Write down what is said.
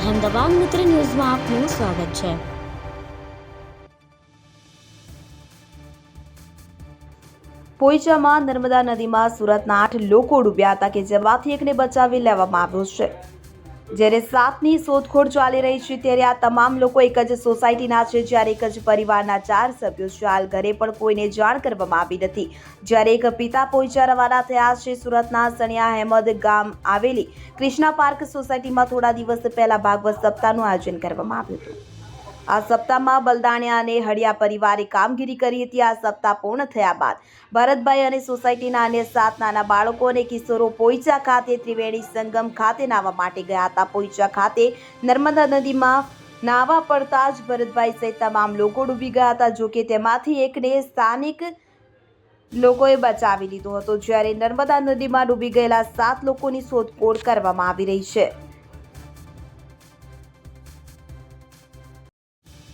અહેમદાબાદ મિત્ર ન્યૂઝમાં આપનું સ્વાગત છે. પોઈચામાં નર્મદા નદીમાં સુરતના આઠ લોકો ડૂબ્યા હતા કે જેમાંથી એકને બચાવી લેવામાં આવ્યો છે. જ્યારે સાપની શોધખોળ ચાલી રહી છે ત્યારે આ તમામ લોકો એક જ સોસાયટીના છે, જ્યારે એક જ પરિવારના ચાર સભ્યો છે. હાલ ઘરે પણ કોઈને જાણ કરવામાં આવી નથી. જ્યારે એક પિતા પોઈચા રવાના થયા છે, સુરતના સણિયા અહેમદ ગામ આવેલી ક્રિષ્ના પાર્ક સોસાયટીમાં થોડા દિવસ પહેલા ભાગવત સપ્તાહનું આયોજન કરવામાં આવ્યું હતું. આ સપ્તાહમાં બલદાણિયા અને હળિયા પરિવારે કામગીરી કરી હતી. આ સપ્તાહ પૂર્ણ થયા બાદ ભરતભાઈ અને સોસાયટીના અન્ય સાત નાના બાળકો અને કિશોરો પોઈચા ખાતે ત્રિવેણી સંગમ ખાતે નાહવા માટે ગયા હતા. પોઈચા ખાતે નર્મદા નદીમાં નાહવા પડતા જ ભરતભાઈ સહિત તમામ લોકો ડૂબી ગયા હતા જોકે તેમાંથી એકને સ્થાનિક લોકોએ બચાવી લીધો હતો. જ્યારે નર્મદા નદીમાં ડૂબી ગયેલા સાત લોકોની શોધખોળ કરવામાં આવી રહી છે.